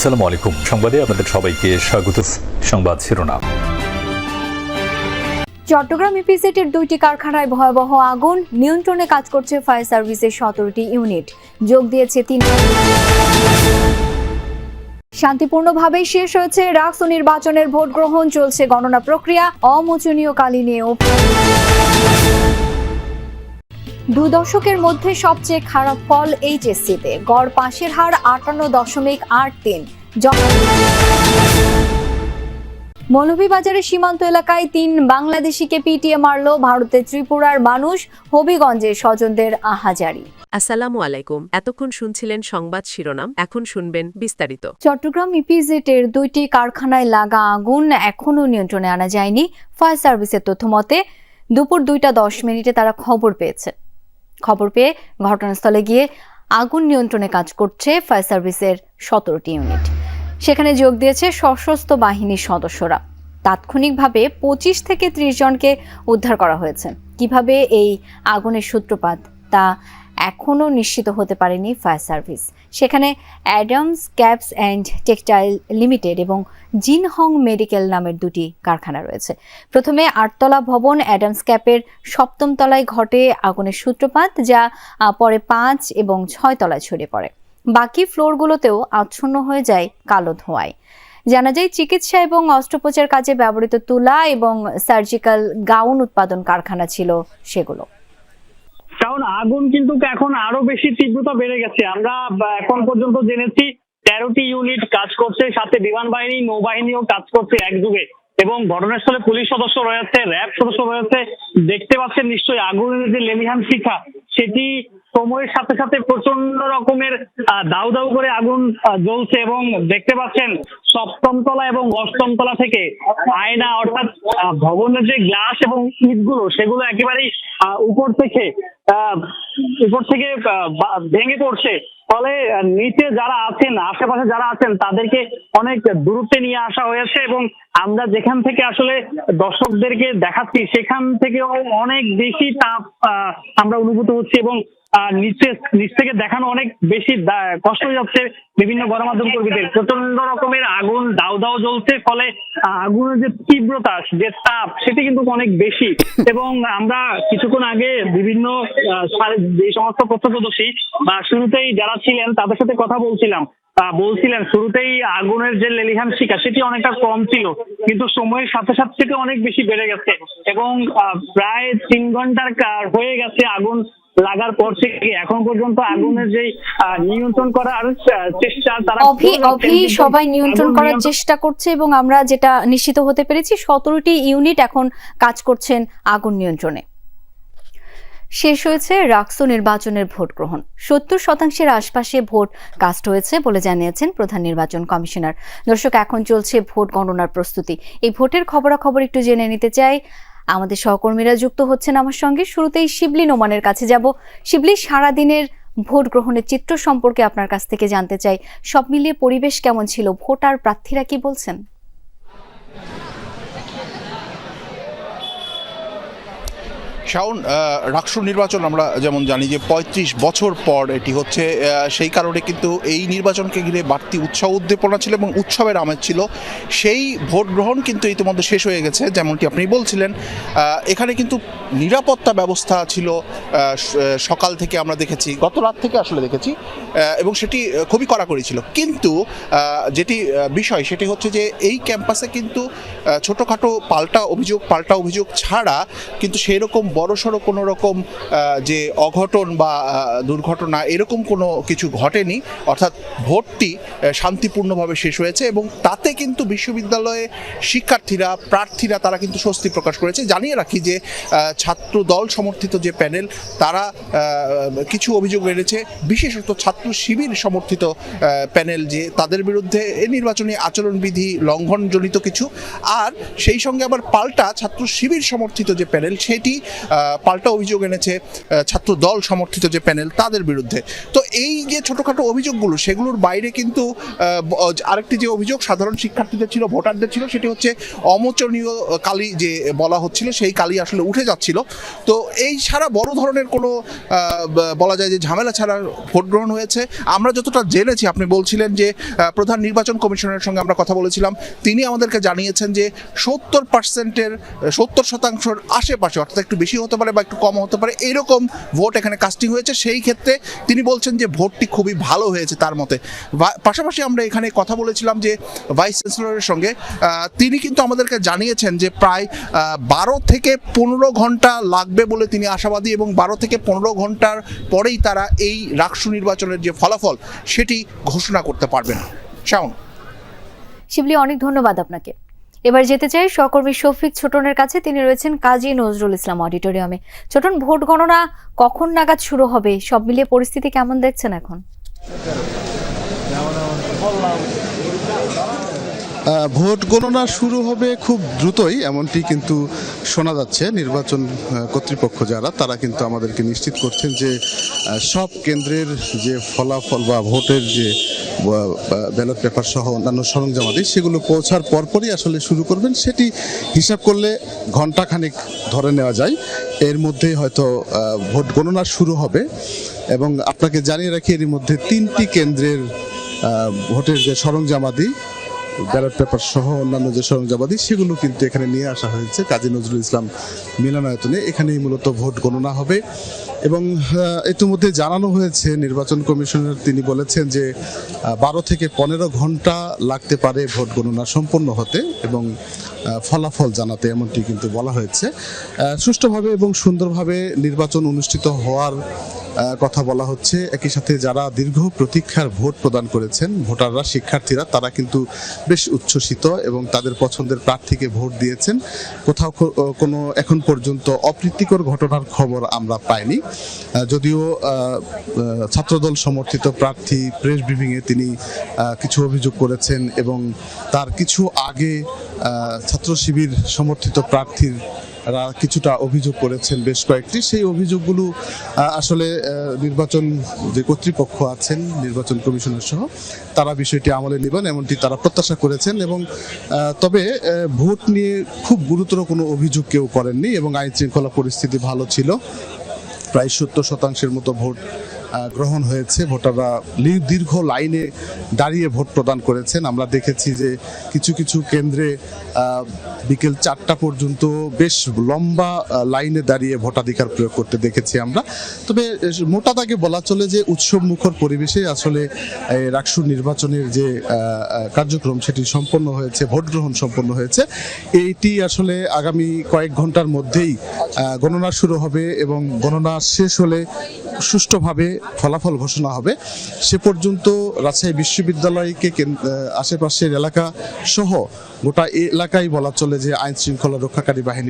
আসসালামু আলাইকুম। সংবাদে আপনাদের সবাইকে স্বাগত। সংবাদ শিরোনাম। চট্টগ্রাম ইপিজেটের দুইটি কারখানায় ভয়াবহ আগুন। নিয়ন্ত্রণে কাজ করছে ফায়ার সার্ভিসের সতেরোটি ইউনিট। যোগ দিয়েছে তিন শান্তিপূর্ণভাবেই শেষ হয়েছে রাক্স নির্বাচনের ভোট গ্রহণ চলছে গণনা প্রক্রিয়া। অমোচনীয় কালি নিয়েও দু দশকের মধ্যে সবচেয়ে খারাপ ফল এইচএসসিতে। গড় পাশের হার আটান্ন দশমিক আট তিন। মৌলভীবাজারের সীমান্ত এলাকায় তিন বাংলাদেশিকে পিটিয়ে মারল ভারতের ত্রিপুরার মানুষ হবিগঞ্জে স্বজনদের আহাজারি। আসসালামু আলাইকুম। এতক্ষণ শুনছিলেন সংবাদ শিরোনাম এখন শুনবেন বিস্তারিত। চট্টগ্রাম ইপিজেটের দুইটি কারখানায় লাগা আগুন এখনও নিয়ন্ত্রণে আনা যায়নি। ফায়ার সার্ভিসের তথ্য মতে দুপুর দুইটা দশ মিনিটে তারা খবর পেয়েছে। খবর পেয়ে ঘটনাস্থলে গিয়ে আগুন নিয়ন্ত্রণে কাজ করছে ফায়ার সার্ভিসের সতেরোটি ইউনিট। সেখানে যোগ দিয়েছে সশস্ত্র বাহিনীর সদস্যরা। তাৎক্ষণিকভাবে পঁচিশ থেকে ত্রিশ জনকে উদ্ধার করা হয়েছে। কীভাবে এই আগুনের সূত্রপাত তা এখনও নিশ্চিত হতে পারেনি ফায়ার সার্ভিস। সেখানে Adams caps and textile limited এবং জিনহং মেডিকেল নামের দুটি কারখানা রয়েছে। প্রথমে আটতলা ভবন অ্যাডামস ক্যাপের সপ্তম তলায় ঘটে আগুনের সূত্রপাত, যা পরে পাঁচ এবং ছয় তলায় ছড়িয়ে পড়ে। বাকি ফ্লোরগুলোতেও আচ্ছন্ন হয়ে যায় কালো ধোঁয়ায়। জানা যায় চিকিৎসা এবং অস্ত্রোপচার কাজে ব্যবহৃত তুলা এবং সার্জিক্যাল গাউন উৎপাদন কারখানা ছিল সেগুলো। কারণ আগুন কিন্তু এখন আরও বেশি তীব্রতা বেড়ে গেছে। আমরা এখন পর্যন্ত জেনেছি তেরোটি ইউনিট কাজ করছে, সাথে বিমান বাহিনী নৌবাহিনীও কাজ করছে একযুগে। এবং ঘটনাস্থলে পুলিশ সদস্য রয়েছে, র্যাব সদস্য রয়েছে। দেখতে পাচ্ছেন নিশ্চয়ই আগুনের যে লেমিহান শিখা, সেটি সময়ের সাথে সাথে প্রচণ্ড রকমের দাউ দাউ করে আগুন জ্বলছে এবং দেখতে পাচ্ছেন সপ্তম তলা এবং অষ্টম তলা থেকে আয়না, অর্থাৎ ভবনের যে গ্লাস এবং ইটগুলো, সেগুলো একেবারেই উপর থেকে উপর থেকে ভেঙে পড়ছে। ফলে নিচে যারা আছেন, আশেপাশে যারা আছেন, তাদেরকে অনেক দূরত্বে নিয়ে আসা হয়েছে এবং আমরা যেখান থেকে আসলে দর্শকদেরকে দেখাচ্ছি, সেখান থেকেও অনেক বেশি তাপ আমরা অনুভূত হচ্ছি এবং নিচে নিচ থেকে দেখানো অনেক বেশি কষ্ট হয়ে যাচ্ছে বিভিন্ন গণমাধ্যম কর্মীদের। প্রচণ্ড রকমের আগুন দাও দাও জ্বলছে, ফলে আগুনের যে তীব্রতা, যে তাপ, সেটি কিন্তু অনেক বেশি। এবং আমরা কিছুক্ষণ আগে বিভিন্ন যে সমস্ত প্রত্যক্ষদর্শী বা শুরুতেই যারা ছিলেন, তাদের সাথে কথা বলছিলাম। বলছিলেন, শুরুতেই আগুনের যে লেলিহান শিকা সেটি অনেকটা কম ছিল। কিন্তু সময়ের সাথে সাথে সেটি অনেক বেশি বেড়ে গেছে। এবং প্রায় তিন ঘণ্টার হয়ে গেছে আগুন লাগার পর থেকে এখন পর্যন্ত আগুনের যে নিয়ন্ত্রণ করার চেষ্টা তারা অভি অভি সবাই নিয়ন্ত্রণ করার চেষ্টা করছে এবং আমরা যেটা নিশ্চিত হতে পেরেছি সতেরোটি ইউনিট এখন কাজ করছেন আগুন নিয়ন্ত্রণে। শেষ হয়েছে রাক্সো নির্বাচনের ভোট গ্রহণ। সত্তর শতাংশের আশপাশে ভোট কাস্ট হয়েছে বলে জানিয়েছেন প্রধান নির্বাচন কমিশনার। দর্শক এখন চলছে ভোট গণনার প্রস্তুতি। এই ভোটের খবরাখবর একটু জেনে নিতে চাই। আমাদের সহকর্মীরা যুক্ত হচ্ছেন আমার সঙ্গে। শুরুতেই শিবলি নোমানের কাছে যাব। শিবলি, সারাদিনের ভোট গ্রহণের চিত্র সম্পর্কে আপনার কাছ থেকে জানতে চাই। সব মিলিয়ে পরিবেশ কেমন ছিল? ভোটার প্রার্থীরা কি বলছেন? শাওন রাষ্ট্র নির্বাচন আমরা যেমন জানি যে পঁয়ত্রিশ বছর পর এটি হচ্ছে সেই কারণে কিন্তু এই নির্বাচনকে ঘিরে বাড়তি উৎসাহ উদ্দীপনা ছিল এবং উৎসবের আমেজ ছিল। সেই ভোট গ্রহণ কিন্তু ইতিমধ্যে শেষ হয়ে গেছে, যেমনটি আপনি বলছিলেন। এখানে কিন্তু নিরাপত্তা ব্যবস্থা ছিল সকাল থেকে আমরা দেখেছি, গত রাত থেকে আসলে দেখেছি। এবং সেটি খুবই কড়াকড়ি ছিল। কিন্তু যেটি বিষয় সেটি হচ্ছে যে এই ক্যাম্পাসে কিন্তু ছোটোখাটো পাল্টা অভিযোগ পাল্টা অভিযোগ ছাড়া কিন্তু সেই রকম বড়সড় কোনো রকম যে অঘটন বা দুর্ঘটনা এরকম কোনো কিছু ঘটেনি। অর্থাৎ ভোটটি শান্তিপূর্ণভাবে শেষ হয়েছে এবং তাতে কিন্তু বিশ্ববিদ্যালয়ে শিক্ষার্থীরা, প্রার্থীরা তারা কিন্তু স্বস্তি প্রকাশ করেছে। জানিয়ে রাখি যে ছাত্র দল সমর্থিত যে প্যানেল, তারা কিছু অভিযোগ এনেছে। বিশেষত ছাত্র শিবির সমর্থিত প্যানেল যে তাদের বিরুদ্ধে এই নির্বাচনী আচরণবিধি লঙ্ঘনজনিত কিছু। আর সেই সঙ্গে আবার পাল্টা ছাত্র শিবির সমর্থিত যে প্যানেল সেটি পাল্টা অভিযোগ এনেছে ছাত্র দল সমর্থিত যে প্যানেল তাদের বিরুদ্ধে। তো এই যে ছোটোখাটো অভিযোগগুলো, সেগুলোর বাইরে কিন্তু আরেকটি যে অভিযোগ সাধারণ শিক্ষার্থীদের ছিল, ভোটারদের ছিল, সেটি হচ্ছে অমোচনীয় কালি যে বলা হচ্ছিল, সেই কালি আসলে উঠে যাচ্ছিল। তো এই ছাড়া বড় ধরনের কোনো বলা যায় যে ঝামেলা ছাড়া ভোট গ্রহণ হয়েছে। আমরা যতটা জেনেছি, আপনি বলছিলেন যে প্রধান নির্বাচন কমিশনের সঙ্গে আমরা কথা বলেছিলাম, তিনি আমাদেরকে জানিয়েছেন যে, সত্তর পার্সেন্টের সত্তর শতাংশের আশেপাশে, অর্থাৎ একটু বেশি হতে পারে বা একটু কম হতে পারে এইরকম ভোট এখানে কাস্টিং হয়েছে। সেই ক্ষেত্রে তিনি বলছেন যে, ভোটটি খুবই ভালো হয়েছে তার মতে। পাশাপাশি আমরা এখানে কথা বলেছিলাম যে ভাইস চ্যান্সেলরের সঙ্গে তিনি কিন্তু আমাদেরকে জানিয়েছেন যে, প্রায় বারো থেকে পনেরো ঘণ্টা লাগবে বলে তিনি আশাবাদী এবং বারো থেকে পনেরো ঘণ্টার পরেই তারা এই রাকসু নির্বাচনের যে ফলাফল, সেটি ঘোষণা করতে পারবেন শাওন। শিবলি, অনেক ধন্যবাদ আপনাকে। এবার যেতে চাই সহকর্মী শফিক ছোটনের কাছে। তিনি রয়েছেন কাজী নজরুল ইসলাম অডিটোরিয়ামে। ছোটন, ভোট গণনা কখন নাগাদ শুরু হবে? সব মিলিয়ে পরিস্থিতি কেমন দেখছেন এখন? ভোট গণনা শুরু হবে খুব দ্রুতই, এমনটি কিন্তু শোনা যাচ্ছে। নির্বাচন কর্তৃপক্ষ যারা, তারা কিন্তু আমাদেরকে নিশ্চিত করছেন যে সব কেন্দ্রের যে ফলাফল বা ভোটের যে ব্যালট পেপার সহ অন্যান্য সরঞ্জামাদি সেগুলো পৌঁছার পরপরই আসলে শুরু করবেন। সেটি হিসাব করলে ঘন্টাখানেক ধরে নেওয়া যায়। এর মধ্যেই হয়তো ভোট গণনা শুরু হবে। এবং আপনাকে জানিয়ে রাখি এর মধ্যে তিনটি কেন্দ্রের ভোটের যে সরঞ্জামাদি ব্যালট পেপার সহ অন্যান্য যে সরঞ্জামাদি, সেগুলো কিন্তু এখানে নিয়ে আসা হয়েছে। কাজী নজরুল ইসলাম মিলনায়তনে। এখানেই মূলত ভোট গণনা হবে। এবং ইতিমধ্যে জানানো হয়েছে, নির্বাচন কমিশনার তিনি বলেছেন যে বারো থেকে পনেরো ঘণ্টা লাগতে পারে ভোট গণনা সম্পন্ন হতে এবং ফলাফল জানাতে এমনটি কিন্তু বলা হয়েছে। সুষ্ঠুভাবে এবং সুন্দরভাবে নির্বাচন অনুষ্ঠিত হওয়ার কথা বলা হচ্ছে। একই সাথে যারা দীর্ঘ প্রতীক্ষার ভোট প্রদান করেছেন, ভোটাররা, শিক্ষার্থীরা, তারা কিন্তু বেশ উচ্ছ্বসিত এবং তাদের পছন্দের প্রার্থীকে ভোট দিয়েছেন। কোথাও কোনো এখন পর্যন্ত অপ্রীতিকর ঘটনার খবর আমরা পাইনি। যদিও ছাত্রদল সমর্থিত প্রার্থী প্রেস ব্রিফিংয়ে তিনি কিছু অভিযোগ করেছেন এবং তার কিছু আগে ছাত্র শিবির সমর্থিত প্রার্থীর কিছুটা অভিযোগ করেছেন বেশ কয়েকটি। সেই অভিযোগগুলো আসলে নির্বাচন যে কর্তৃপক্ষ আছেন, নির্বাচন কমিশনার সহ, তারা বিষয়টি আমলে নেবেন, এমনটি তারা প্রত্যাশা করেছেন এবং তবে ভোট নিয়ে খুব গুরুতর কোনো অভিযোগ কেউ করেননি এবং আইন শৃঙ্খলা পরিস্থিতি ভালো ছিল। প্রায় সত্তর শতাংশের মতো ভোট গ্রহণ হয়েছে। ভোটাররা দীর্ঘ লাইনে দাঁড়িয়ে ভোট প্রদান করেছেন। আমরা দেখেছি যে কিছু কিছু কেন্দ্রে বিকেল চারটা পর্যন্ত বেশ লম্বা লাইনে দাঁড়িয়ে ভোটাধিকার প্রয়োগ করতে দেখেছি আমরা। তবে মোটা দাগে বলা চলে যে উৎসব মুখর পরিবেশে আসলে এই রাকসু নির্বাচনের যে কার্যক্রম সেটি সম্পন্ন হয়েছে, ভোট গ্রহণ সম্পন্ন হয়েছে। এইটি আসলে আগামী কয়েক ঘণ্টার মধ্যেই গণনা শুরু হবে এবং গণনা শেষ হলে সুষ্ঠুভাবে ফলাফল ঘোষণা হবে। সে পর্যন্ত রাজশাহী বিশ্ববিদ্যালয়কে আশেপাশের এলাকা সহ গোটা এলাকায় বলা চলে যে আইন শৃঙ্খলা রক্ষাকারী বাহিনী